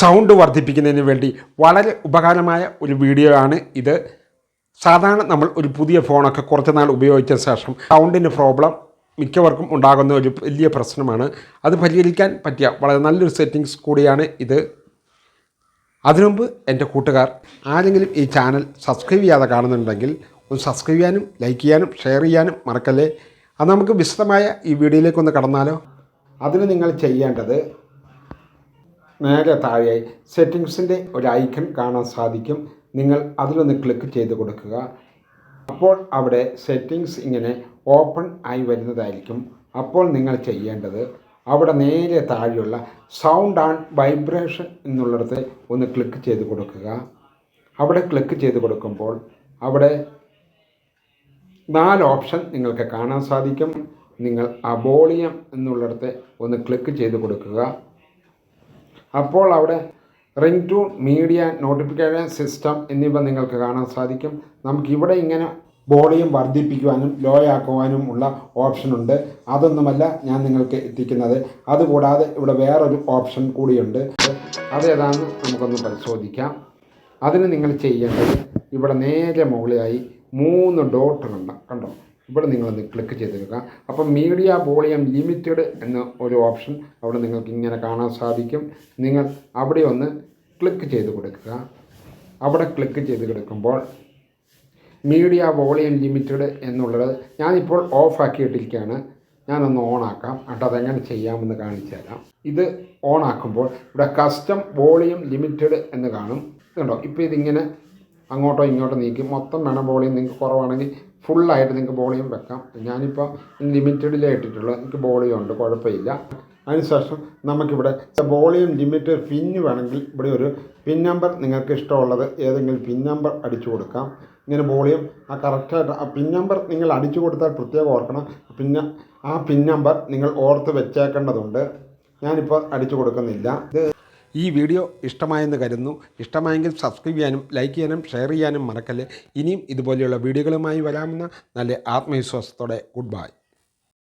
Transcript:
Sound വർദ്ധിപ്പിക്കുന്നതിന് വേണ്ടി വളരെ ഉപകാരമായ ഒരു വീഡിയോ ആണ് ഇത്. സാധാരണ നമ്മൾ ഒരു പുതിയ ഫോണൊക്കെ കുറച്ച് നാൾ ഉപയോഗിച്ച ശേഷം സൗണ്ടിന്റെ പ്രോബ്ലം മിക്കവർക്കും ഉണ്ടാകുന്ന ഒരു വലിയ പ്രശ്നമാണ്. അത് പരിഹരിക്കാൻ പറ്റിയ വളരെ നല്ലൊരു സെറ്റിങ്സ് കൂടിയാണ് ഇത്. അതിനുമുമ്പ് എന്റെ കൂട്ടുകാർ ആരെങ്കിലും ഈ ചാനൽ സബ്സ്ക്രൈബ് ചെയ്യാതെ കാണുന്നുണ്ടെങ്കിൽ ഒന്ന് സബ്സ്ക്രൈബ് ചെയ്യാനും ലൈക്ക് ചെയ്യാനും ഷെയർ ചെയ്യാനും മറക്കല്ലേ? അത് നമുക്ക് വിശദമായ ഈ വീഡിയോയിലേക്കൊന്ന് കടന്നാലോ? അതിന് നിങ്ങൾ ചെയ്യേണ്ടത് നേരെ താഴെയായി സെറ്റിങ്സിന്റെ ഒരു ഐക്കൺ കാണാൻ സാധിക്കും. നിങ്ങൾ അതിലൊന്ന് ക്ലിക്ക് ചെയ്ത് കൊടുക്കുക. അപ്പോൾ അവിടെ സെറ്റിങ്സ് ഇങ്ങനെ ഓപ്പൺ ആയി വരുന്നതായിരിക്കും. അപ്പോൾ നിങ്ങൾ ചെയ്യേണ്ടത് അവിടെ നേരെ താഴെയുള്ള സൗണ്ട് ആൻഡ് വൈബ്രേഷൻ എന്നുള്ളിടത്ത് ഒന്ന് ക്ലിക്ക് ചെയ്ത് കൊടുക്കുക. അവിടെ ക്ലിക്ക് ചെയ്ത് കൊടുക്കുമ്പോൾ അവിടെ നാല് ഓപ്ഷൻ നിങ്ങൾക്ക് കാണാൻ സാധിക്കും. നിങ്ങൾ അബോളിയം എന്നുള്ളിടത്ത് ഒന്ന് ക്ലിക്ക് ചെയ്ത് കൊടുക്കുക. അപ്പോൾ അവിടെ ring tone media notification system എന്നിവ നിങ്ങൾക്ക് കാണാൻ സാധിക്കും. നമുക്ക് ഇവിടെ ഇങ്ങനെ വോളിയം വർദ്ധിപ്പിക്കുവാനും ലോ ആക്കുവാനും ഉള്ള ഓപ്ഷനുണ്ട് അതൊന്നുമല്ല ഞാൻ നിങ്ങൾക്ക് എത്തിക്കുന്നത്. അതുകൂടാതെ ഇവിടെ വേറൊരു ഓപ്ഷൻ കൂടിയുണ്ട്. അതേതാണെന്ന് നമുക്കൊന്ന് പരിശോധിക്കാം. അതിന് നിങ്ങൾ ചെയ്യേണ്ടത് ഇവിടെ നേരെ മുകളിലായി മൂന്ന് ഡോട്ട് കണ്ട കണ്ടോ? ഇവിടെ നിങ്ങളൊന്ന് ക്ലിക്ക് ചെയ്തെടുക്കുക അപ്പം മീഡിയ വോളിയം ലിമിറ്റഡ് എന്ന ഒരു ഓപ്ഷൻ അവിടെ നിങ്ങൾക്ക് ഇങ്ങനെ കാണാൻ സാധിക്കും. നിങ്ങൾ അവിടെ ഒന്ന് ക്ലിക്ക് ചെയ്ത് കൊടുക്കുക. അവിടെ ക്ലിക്ക് ചെയ്ത് കൊടുക്കുമ്പോൾ മീഡിയ വോളിയം ലിമിറ്റഡ് എന്നുള്ളത് ഞാനിപ്പോൾ ഓഫാക്കിയിട്ടിരിക്കുകയാണ് ഞാനൊന്ന് ഓണാക്കാം എന്നിട്ട് അതെങ്ങനെ ചെയ്യാമെന്ന് കാണിച്ചു തരാം. ഇത് ഓണാക്കുമ്പോൾ ഇവിടെ കസ്റ്റം വോളിയം ലിമിറ്റഡ് എന്ന് കാണും. ഇതുണ്ടോ ഇപ്പോൾ ഇതിങ്ങനെ അങ്ങോട്ടോ ഇങ്ങോട്ടോ നീക്കി. മൊത്തം വേണം വോളിയം നിങ്ങൾക്ക് കുറവാണെങ്കിൽ ഫുള്ളായിട്ട് നിങ്ങൾക്ക് വോളിയം വെക്കാം. ഞാനിപ്പോൾ ലിമിറ്റഡിലേ ഇട്ടിട്ടുള്ളൂ എനിക്ക് വോളിയം ഉണ്ട് കുഴപ്പമില്ല. അതിനുശേഷം നമുക്കിവിടെ വോളിയം ലിമിറ്റ് പിന്ന് വേണമെങ്കിൽ ഇവിടെ ഒരു പിൻ നമ്പർ നിങ്ങൾക്ക് ഇഷ്ടമുള്ളത് ഏതെങ്കിലും പിൻ നമ്പർ അടിച്ചു കൊടുക്കാം. ഇങ്ങനെ വോളിയം ആ കറക്റ്റായിട്ട് ആ പിൻ നമ്പർ നിങ്ങൾ അടിച്ചു കൊടുത്താൽ പ്രത്യേകം ഓർക്കണം. പിന്നെ ആ പിൻ നമ്പർ നിങ്ങൾ ഓർത്ത് വെച്ചേക്കേണ്ടതുണ്ട്. ഞാനിപ്പോൾ അടിച്ചു കൊടുക്കുന്നില്ല. ഇത് ഈ വീഡിയോ ഇഷ്ടമായെന്ന് കരുതുന്നു. ഇഷ്ടമായെങ്കിൽ സബ്സ്ക്രൈബ് ചെയ്യാനും ലൈക്ക് ചെയ്യാനും ഷെയർ ചെയ്യാനും മറക്കല്ലേ. ഇനിയും ഇതുപോലെയുള്ള വീഡിയോകളുമായി വരാമെന്ന നല്ല ആത്മവിശ്വാസത്തോടെ ഗുഡ് ബൈ